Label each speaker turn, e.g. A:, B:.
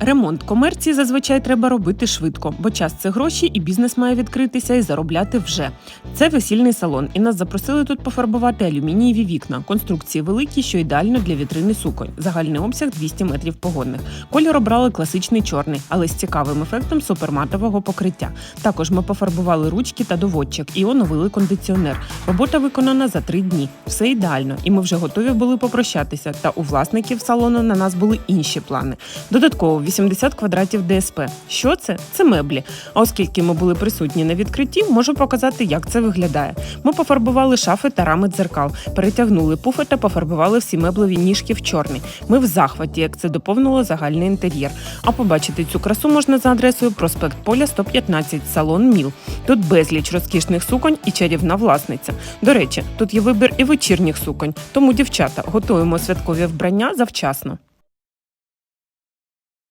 A: Ремонт комерції зазвичай треба робити швидко, бо час це гроші, і бізнес має відкритися і заробляти вже. Це весільний салон, і нас запросили тут пофарбувати алюмінієві вікна. Конструкції великі, що ідеально для вітрини суконь. Загальний обсяг 200 метрів погодних. Колір обрали класичний чорний, але з цікавим ефектом суперматового покриття. Також ми пофарбували ручки та доводчик і оновили кондиціонер. Робота виконана за три дні. Все ідеально, і ми вже готові були попрощатися. Та у власників салону на нас були інші плани. Додатково 80 квадратів ДСП. Що це? Це меблі. А оскільки ми були присутні на відкритті, можу показати, як це виглядає. Ми пофарбували шафи та рами дзеркал, перетягнули пуфи та пофарбували всі меблеві ніжки в чорний. Ми в захваті, як це доповнило загальний інтер'єр. А побачити цю красу можна за адресою проспект Поля 115, салон Міл. Тут безліч розкішних суконь і чарівна власниця. До речі, тут є вибір і вечірніх суконь. Тому, дівчата, готуємо святкові вбрання завчасно.